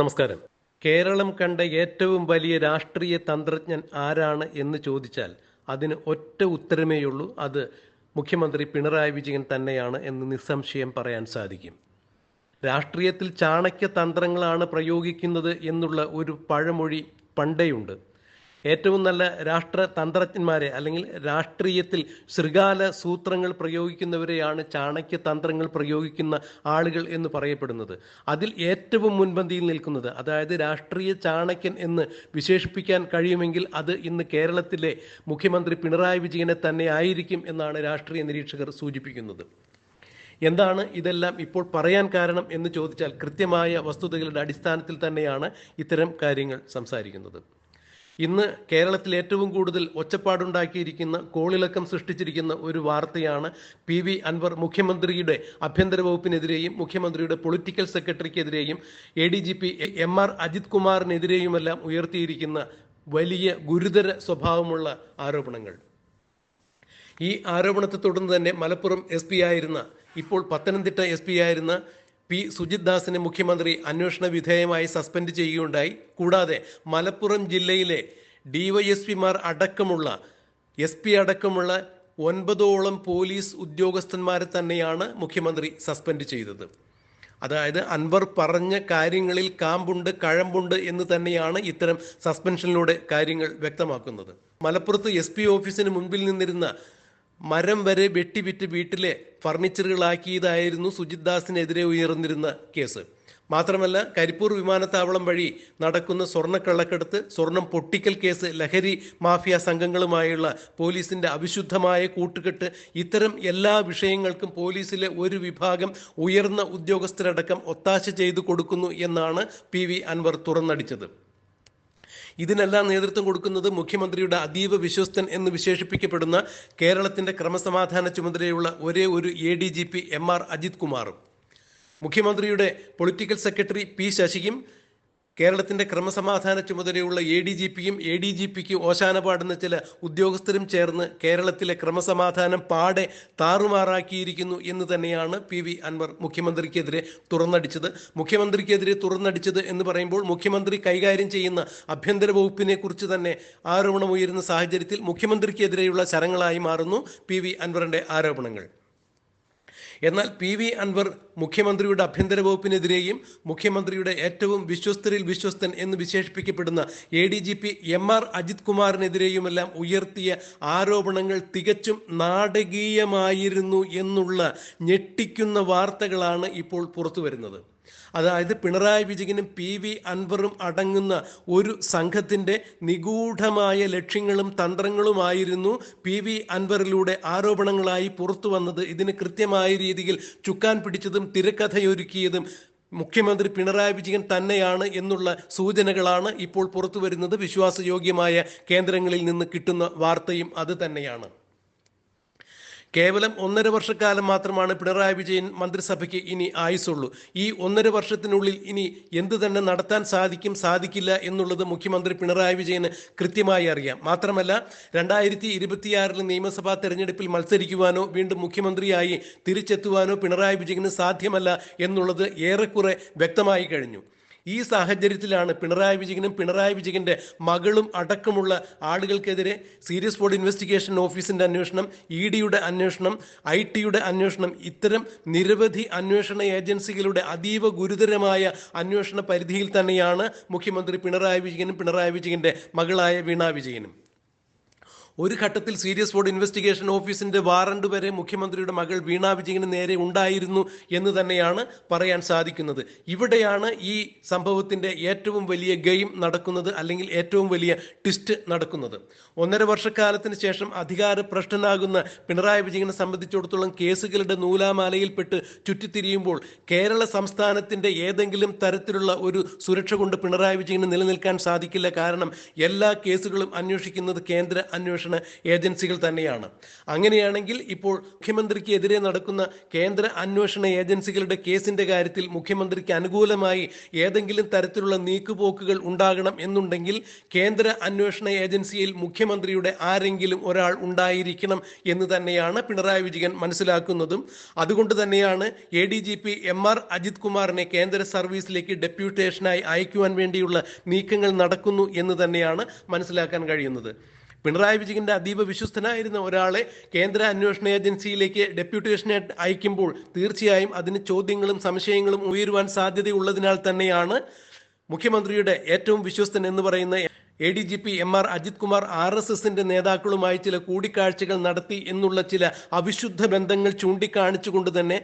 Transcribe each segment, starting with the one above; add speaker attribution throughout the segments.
Speaker 1: നമസ്കാരം. കേരളം കണ്ട ഏറ്റവും വലിയ രാഷ്ട്രീയ തന്ത്രജ്ഞൻ ആരാണ് എന്ന് ചോദിച്ചാൽ അതിന് ഒറ്റ ഉത്തരമേയുള്ളൂ. അത് മുഖ്യമന്ത്രി പിണറായി വിജയൻ തന്നെയാണ് എന്ന് നിസ്സംശയം പറയാൻ സാധിക്കും. രാഷ്ട്രീയത്തിൽ ചാണക്യ തന്ത്രങ്ങളാണ് പ്രയോഗിക്കുന്നത് എന്നുള്ള ഒരു പഴമൊഴി പണ്ടേയുണ്ട്. ഏറ്റവും നല്ല രാഷ്ട്ര തന്ത്രജ്ഞന്മാരെ അല്ലെങ്കിൽ രാഷ്ട്രീയത്തിൽ ശൃഗാല സൂത്രങ്ങൾ പ്രയോഗിക്കുന്നവരെയാണ് ചാണക്യ തന്ത്രങ്ങൾ പ്രയോഗിക്കുന്ന ആളുകൾ എന്ന് പറയപ്പെടുന്നത്. അതിൽ ഏറ്റവും മുൻപന്തിയിൽ നിൽക്കുന്നത് അതായത് രാഷ്ട്രീയ ചാണക്യൻ എന്ന് വിശേഷിപ്പിക്കാൻ കഴിയുമെങ്കിൽ അത് ഇന്ന് കേരളത്തിലെ മുഖ്യമന്ത്രി പിണറായി വിജയനെ തന്നെ ആയിരിക്കും എന്നാണ് രാഷ്ട്രീയ നിരീക്ഷകർ സൂചിപ്പിക്കുന്നത്. എന്താണ് ഇതെല്ലാം ഇപ്പോൾ പറയാൻ കാരണം എന്ന് ചോദിച്ചാൽ കൃത്യമായ വസ്തുതകളുടെ അടിസ്ഥാനത്തിൽ തന്നെയാണ് ഇത്തരം കാര്യങ്ങൾ സംസാരിക്കുന്നത്. ഇന്ന് കേരളത്തിൽ ഏറ്റവും കൂടുതൽ ഒച്ചപ്പാടുണ്ടാക്കിയിരിക്കുന്ന കോളിളക്കം സൃഷ്ടിച്ചിരിക്കുന്ന ഒരു വാർത്തയാണ് പി വി അൻവർ മുഖ്യമന്ത്രിയുടെ ആഭ്യന്തര വകുപ്പിനെതിരെയും മുഖ്യമന്ത്രിയുടെ political സെക്രട്ടറിക്കെതിരെയും A D G P M R Ajith കുമാറിനെതിരെയുമെല്ലാം ഉയർത്തിയിരിക്കുന്ന വലിയ ഗുരുതര സ്വഭാവമുള്ള ആരോപണങ്ങൾ. ഈ ആരോപണത്തെ തുടർന്ന് തന്നെ മലപ്പുറം എസ് ആയിരുന്ന ഇപ്പോൾ പത്തനംതിട്ട എസ് ആയിരുന്ന പി. സുജിത് ദാസിനെ മുഖ്യമന്ത്രി അന്വേഷണ വിധേയമായി സസ്പെൻഡ് ചെയ്യുകയുണ്ടായി. കൂടാതെ മലപ്പുറം ജില്ലയിലെ ഡിവൈഎസ്പിമാർ അടക്കമുള്ള എസ് പി അടക്കമുള്ള ഒൻപതോളം പോലീസ് ഉദ്യോഗസ്ഥന്മാരെ തന്നെയാണ് മുഖ്യമന്ത്രി സസ്പെൻഡ് ചെയ്തത്. അതായത് അൻവർ പറഞ്ഞ കാര്യങ്ങളിൽ കാമ്പുണ്ട് കഴമ്പുണ്ട് എന്ന് തന്നെയാണ് ഇത്തരം സസ്പെൻഷനിലൂടെ കാര്യങ്ങൾ വ്യക്തമാക്കുന്നത്. മലപ്പുറത്ത് എസ് ഓഫീസിന് മുൻപിൽ നിന്നിരുന്ന മരം വരെ വെട്ടിവിറ്റ് വീട്ടിലെ ഫർണിച്ചറുകളാക്കിയതായിരുന്നു സുജിത് ദാസിനെതിരെ ഉയർന്നിരുന്ന കേസ്. മാത്രമല്ല കരിപ്പൂർ വിമാനത്താവളം വഴി നടക്കുന്ന സ്വർണക്കള്ളക്കടത്ത് സ്വർണം പൊട്ടിക്കൽ കേസ് ലഹരി മാഫിയ സംഘങ്ങളുമായുള്ള പോലീസിന്റെ അവിശുദ്ധമായ കൂട്ടുകെട്ട് ഇത്തരം എല്ലാ വിഷയങ്ങൾക്കും പോലീസിലെ ഒരു വിഭാഗം ഉയർന്ന ഉദ്യോഗസ്ഥരടക്കം ഒത്താശ ചെയ്തു കൊടുക്കുന്നു എന്നാണ് പി അൻവർ തുറന്നടിച്ചത്. ഇതിനെല്ലാം നേതൃത്വം കൊടുക്കുന്നത് മുഖ്യമന്ത്രിയുടെ അതീവ വിശ്വസ്തൻ എന്ന് വിശേഷിപ്പിക്കപ്പെടുന്ന കേരളത്തിന്റെ ക്രമസമാധാന ചുമതലയുള്ള ഒരേ ഒരു A D G P M R Ajith കുമാറും. മുഖ്യമന്ത്രിയുടെ പൊളിറ്റിക്കൽ സെക്രട്ടറി പി ശശിയും കേരളത്തിന്റെ ക്രമസമാധാന ചുമതലയുള്ള എ ഡി ജി പിയും എ ഡി ജി പിക്ക് ഓശാന പാടുന്ന ചില ഉദ്യോഗസ്ഥരും ചേർന്ന് കേരളത്തിലെ ക്രമസമാധാനം പാടെ താറുമാറാക്കിയിരിക്കുന്നു എന്ന് തന്നെയാണ് പി വി അൻവർ മുഖ്യമന്ത്രിക്കെതിരെ തുറന്നടിച്ചത്. മുഖ്യമന്ത്രിക്കെതിരെ തുറന്നടിച്ചത് എന്ന് പറയുമ്പോൾ മുഖ്യമന്ത്രി കൈകാര്യം ചെയ്യുന്ന ആഭ്യന്തര വകുപ്പിനെ കുറിച്ച് തന്നെ ആരോപണമുയരുന്ന സാഹചര്യത്തിൽ മുഖ്യമന്ത്രിക്കെതിരെയുള്ള ശരങ്ങളായി മാറുന്നു പി വി അൻവറിന്റെ ആരോപണങ്ങൾ. എന്നാൽ പി വി അൻവർ മുഖ്യമന്ത്രിയുടെ ആഭ്യന്തര വകുപ്പിനെതിരെയും മുഖ്യമന്ത്രിയുടെ ഏറ്റവും വിശ്വസ്തരിൽ വിശ്വസ്തൻ എന്ന് വിശേഷിപ്പിക്കപ്പെടുന്ന A D G P M R Ajith കുമാറിനെതിരെയുമെല്ലാം ഉയർത്തിയ ആരോപണങ്ങൾ തികച്ചും നാടകീയമായിരുന്നു എന്നുള്ള ഞെട്ടിക്കുന്ന വാർത്തകളാണ് ഇപ്പോൾ പുറത്തു വരുന്നത് അതായത് പിണറായി വിജയനും പി വി അൻവറും അടങ്ങുന്ന ഒരു സംഘത്തിന്റെ നിഗൂഢമായ ലക്ഷ്യങ്ങളും തന്ത്രങ്ങളുമായിരുന്നു പി വി അൻവറിലൂടെ ആരോപണങ്ങളായി പുറത്തു വന്നത്. ഇതിന് കൃത്യമായ രീതിയിൽ ചുക്കാൻ പിടിച്ചതും തിരക്കഥയൊരുക്കിയതും മുഖ്യമന്ത്രി പിണറായി വിജയൻ തന്നെയാണ് എന്നുള്ള സൂചനകളാണ് ഇപ്പോൾ പുറത്തു വരുന്നത്. വിശ്വാസയോഗ്യമായ കേന്ദ്രങ്ങളിൽ നിന്ന് കിട്ടുന്ന വാർത്തയും അത് തന്നെയാണ്. കേവലം ഒന്നര വർഷക്കാലം മാത്രമാണ് പിണറായി വിജയൻ മന്ത്രിസഭയ്ക്ക് ഇനി ആയുസുള്ളൂ ഈ ഒന്നര വർഷത്തിനുള്ളിൽ ഇനി എന്ത് തന്നെ നടത്താൻ സാധിക്കും സാധിക്കില്ല എന്നുള്ളത് മുഖ്യമന്ത്രി പിണറായി വിജയന് കൃത്യമായി അറിയാം. മാത്രമല്ല രണ്ടായിരത്തി ഇരുപത്തിയാറിലെ നിയമസഭാ തെരഞ്ഞെടുപ്പിൽ മത്സരിക്കുവാനോ വീണ്ടും മുഖ്യമന്ത്രിയായി തിരിച്ചെത്തുവാനോ പിണറായി വിജയന് സാധ്യമല്ല എന്നുള്ളത് ഏറെക്കുറെ വ്യക്തമായി കഴിഞ്ഞു. ഈ സാഹചര്യത്തിലാണ് പിണറായി വിജയനും പിണറായി വിജയന്റെ മകളും അടക്കമുള്ള ആളുകൾക്കെതിരെ സീരിയസ് ബോർഡ് ഇൻവെസ്റ്റിഗേഷൻ ഓഫീസിന്റെ അന്വേഷണം ഇ ഡിയുടെ അന്വേഷണം ഐ ടിയുടെ അന്വേഷണം ഇത്തരം നിരവധി അന്വേഷണ ഏജൻസികളുടെ അതീവ ഗുരുതരമായ അന്വേഷണ പരിധിയിൽ തന്നെയാണ് മുഖ്യമന്ത്രി പിണറായി വിജയനും പിണറായി വിജയന്റെ മകളായ വീണ വിജയനും. ഒരു ഘട്ടത്തിൽ സീരിയസ് ബോർഡ് ഇൻവെസ്റ്റിഗേഷൻ ഓഫീസിന്റെ വാറണ്ട് വരെ മുഖ്യമന്ത്രിയുടെ മകൾ വീണ വിജയന് നേരെ ഉണ്ടായിരുന്നു എന്ന് തന്നെയാണ് പറയാൻ സാധിക്കുന്നത്. ഇവിടെയാണ് ഈ സംഭവത്തിന്റെ ഏറ്റവും വലിയ ഗെയിം നടക്കുന്നത് അല്ലെങ്കിൽ ഏറ്റവും വലിയ ട്വിസ്റ്റ് നടക്കുന്നത്. ഒന്നര വർഷക്കാലത്തിന് ശേഷം അധികാര ഭ്രഷ്ടനാകുന്ന പിണറായി വിജയനെ സംബന്ധിച്ചിടത്തോളം കേസുകളുടെ നൂലാമാലയിൽപ്പെട്ട് ചുറ്റിത്തിരിയുമ്പോൾ കേരള സംസ്ഥാനത്തിന്റെ ഏതെങ്കിലും തരത്തിലുള്ള ഒരു സുരക്ഷ കൊണ്ട് പിണറായി വിജയന് നിലനിൽക്കാൻ സാധിക്കില്ല. കാരണം എല്ലാ കേസുകളും അന്വേഷിക്കുന്നത് കേന്ദ്ര അന്വേഷണ അന്വേഷണ ഏജൻസികൾ തന്നെയാണ്. അങ്ങനെയാണെങ്കിൽ ഇപ്പോൾ മുഖ്യമന്ത്രിക്ക് എതിരെ നടക്കുന്ന കേന്ദ്ര അന്വേഷണ ഏജൻസികളുടെ കേസിന്റെ കാര്യത്തിൽ മുഖ്യമന്ത്രിക്ക് അനുകൂലമായി ഏതെങ്കിലും തരത്തിലുള്ള നീക്കുപോക്കുകൾ ഉണ്ടാകണം എന്നുണ്ടെങ്കിൽ കേന്ദ്ര അന്വേഷണ ഏജൻസിയിൽ മുഖ്യമന്ത്രിയുടെ ആരെങ്കിലും ഒരാൾ ഉണ്ടായിരിക്കണം എന്ന് തന്നെയാണ് പിണറായി വിജയൻ മനസ്സിലാക്കുന്നതും. അതുകൊണ്ട് തന്നെയാണ് A D G P M R Ajith കുമാറിനെ കേന്ദ്ര സർവീസിലേക്ക് ഡെപ്യൂട്ടേഷനായി അയക്കുവാൻ വേണ്ടിയുള്ള നീക്കങ്ങൾ നടക്കുന്നു എന്ന് തന്നെയാണ് മനസ്സിലാക്കാൻ കഴിയുന്നത്. പിണറായി വിജയന്റെ അതീവ വിശ്വസ്തനായിരുന്ന ഒരാളെ കേന്ദ്ര അന്വേഷണ ഏജൻസിയിലേക്ക് ഡെപ്യൂട്ടേഷനെ അയക്കുമ്പോൾ തീർച്ചയായും അതിന് ചോദ്യങ്ങളും സംശയങ്ങളും ഉയരുവാൻ സാധ്യതയുള്ളതിനാൽ തന്നെയാണ് മുഖ്യമന്ത്രിയുടെ ഏറ്റവും വിശ്വസ്തൻ എന്ന് പറയുന്ന A D G P M R Ajith Kumar R S എസിന്റെ നേതാക്കളുമായി ചില കൂടിക്കാഴ്ചകൾ നടത്തി എന്നുള്ള ചില അവിശുദ്ധ ബന്ധങ്ങൾ ചൂണ്ടിക്കാണിച്ചുകൊണ്ട് തന്നെ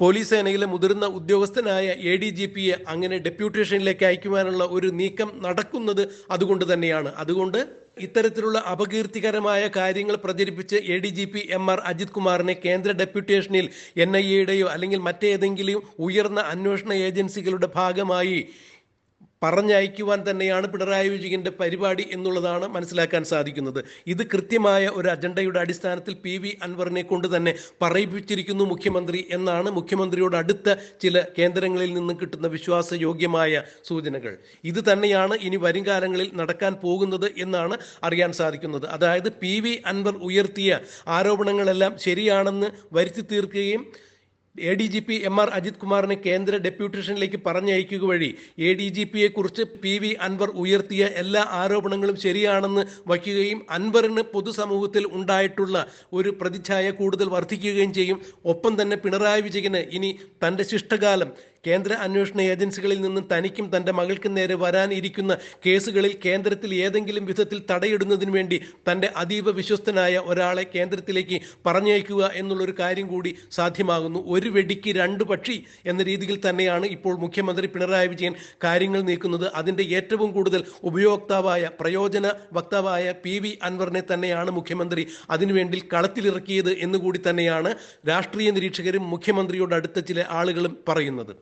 Speaker 1: പോലീസ് സേനയിലെ മുതിർന്ന ഉദ്യോഗസ്ഥനായ എ ഡി ജി പിയെ അങ്ങനെ ഡെപ്യൂട്ടേഷനിലേക്ക് അയക്കുവാനുള്ള ഒരു നീക്കം നടക്കുന്നത് അതുകൊണ്ട് തന്നെയാണ്. അതുകൊണ്ട് ഇത്തരത്തിലുള്ള അപകീർത്തികരമായ കാര്യങ്ങൾ പ്രചരിപ്പിച്ച് A D G P M R Ajith കുമാറിനെ കേന്ദ്ര ഡെപ്യൂട്ടേഷനിൽ എൻ ഐ എയുടെയോ അല്ലെങ്കിൽ മറ്റേതെങ്കിലും ഉയർന്ന അന്വേഷണ ഏജൻസികളുടെ ഭാഗമായി പറഞ്ഞയക്കുവാൻ തന്നെയാണ് പിണറായി വിജയന്റെ പരിപാടി എന്നുള്ളതാണ് മനസ്സിലാക്കാൻ സാധിക്കുന്നത്. ഇത് കൃത്യമായ ഒരു അജണ്ടയുടെ അടിസ്ഥാനത്തിൽ പി വി അൻവറിനെ കൊണ്ട് തന്നെ പറയിപ്പിച്ചിരിക്കുന്നു മുഖ്യമന്ത്രി എന്നാണ് മുഖ്യമന്ത്രിയോട് അടുത്ത ചില കേന്ദ്രങ്ങളിൽ നിന്ന് കിട്ടുന്ന വിശ്വാസയോഗ്യമായ സൂചനകൾ. ഇത് തന്നെയാണ് ഇനി വരും കാലങ്ങളിൽ നടക്കാൻ പോകുന്നത് എന്നാണ് അറിയാൻ സാധിക്കുന്നത്. അതായത് പി വി അൻവർ ഉയർത്തിയ ആരോപണങ്ങളെല്ലാം ശരിയാണെന്ന് വരുത്തി തീർക്കുകയും A D G P M R Ajith കുമാറിനെ കേന്ദ്ര ഡെപ്യൂട്ടേഷനിലേക്ക് പറഞ്ഞയക്കുക വഴി എ ഡി ജി പിയെ കുറിച്ച് പി വി അൻവർ ഉയർത്തിയ എല്ലാ ആരോപണങ്ങളും ശരിയാണെന്ന് വയ്ക്കുകയും അൻവറിന് പൊതുസമൂഹത്തിൽ ഉണ്ടായിട്ടുള്ള ഒരു പ്രതിച്ഛായ കൂടുതൽ വർദ്ധിക്കുകയും ചെയ്യും. ഒപ്പം തന്നെ പിണറായി വിജയന് ഇനി തന്റെ ശിഷ്ടകാലം കേന്ദ്ര അന്വേഷണ ഏജൻസികളിൽ നിന്നും തനിക്കും തന്റെ മകൾക്കും നേരെ വരാനിരിക്കുന്ന കേസുകളിൽ കേന്ദ്രത്തിൽ ഏതെങ്കിലും വിധത്തിൽ തടയിടുന്നതിന് വേണ്ടി തന്റെ അതീവ വിശ്വസ്തനായ ഒരാളെ കേന്ദ്രത്തിലേക്ക് പറഞ്ഞയക്കുക എന്നുള്ളൊരു കാര്യം കൂടി സാധ്യമാകുന്നു. ഒരു വെടിക്ക് രണ്ട് പക്ഷി എന്ന രീതിയിൽ തന്നെയാണ് ഇപ്പോൾ മുഖ്യമന്ത്രി പിണറായി വിജയൻ കാര്യങ്ങൾ നീക്കുന്നത്. അതിന്റെ ഏറ്റവും കൂടുതൽ ഉപയോക്താവായ പ്രയോജന വക്താവായ പി വി അൻവറിനെ തന്നെയാണ് മുഖ്യമന്ത്രി അതിനുവേണ്ടി കളത്തിലിറക്കിയത് എന്നുകൂടി തന്നെയാണ് രാഷ്ട്രീയ നിരീക്ഷകരും മുഖ്യമന്ത്രിയോട് അടുത്ത ചില ആളുകളും പറയുന്നത്.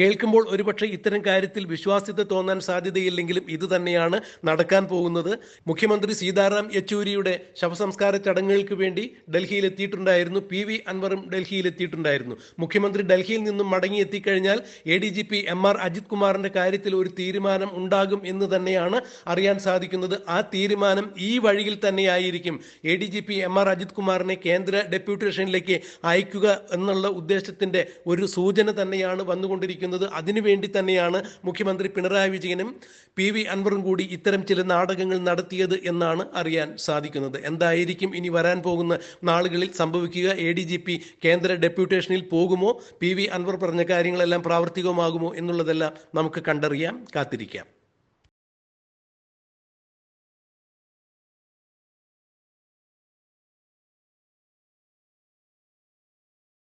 Speaker 1: കേൾക്കുമ്പോൾ ഒരുപക്ഷെ ഇത്തരം കാര്യത്തിൽ വിശ്വാസ്യത തോന്നാൻ സാധ്യതയില്ലെങ്കിലും ഇത് തന്നെയാണ് നടക്കാൻ പോകുന്നത്. മുഖ്യമന്ത്രി സീതാറാം യെച്ചൂരിയുടെ ശവസംസ്കാര ചടങ്ങുകൾക്ക് വേണ്ടി ഡൽഹിയിൽ എത്തിയിട്ടുണ്ടായിരുന്നു. പി വി അൻവറും ഡൽഹിയിൽ എത്തിയിട്ടുണ്ടായിരുന്നു. മുഖ്യമന്ത്രി ഡൽഹിയിൽ നിന്നും മടങ്ങി എത്തിക്കഴിഞ്ഞാൽ A D G P M R Ajith കുമാറിന്റെ കാര്യത്തിൽ ഒരു തീരുമാനം ഉണ്ടാകും എന്ന് തന്നെയാണ് അറിയാൻ സാധിക്കുന്നത്. ആ തീരുമാനം ഈ വഴിയിൽ തന്നെയായിരിക്കും A D G P M R Ajith കുമാറിനെ കേന്ദ്ര ഡെപ്യൂട്ടേഷനിലേക്ക് അയക്കുക എന്നുള്ള ഉദ്ദേശത്തിന്റെ ഒരു സൂചന തന്നെയാണ് വന്നുകൊണ്ടിരിക്കുന്നത് അതിനുവേണ്ടി തന്നെയാണ് മുഖ്യമന്ത്രി പിണറായി വിജയനും പി വി അൻവറും കൂടി ഇത്തരം ചില നാടകങ്ങൾ നടത്തിയത് എന്നാണ് അറിയാൻ സാധിക്കുന്നത്. എന്തായിരിക്കും ഇനി വരാൻ പോകുന്ന നാളുകളിൽ സംഭവിക്കുക? എ ഡി ജി പി കേന്ദ്ര ഡെപ്യൂട്ടേഷനിൽ പോകുമോ? പി വി അൻവർ പറഞ്ഞ കാര്യങ്ങളെല്ലാം പ്രാവർത്തികമാകുമോ എന്നുള്ളതെല്ലാം നമുക്ക് കണ്ടറിയാം. കാത്തിരിക്കാം.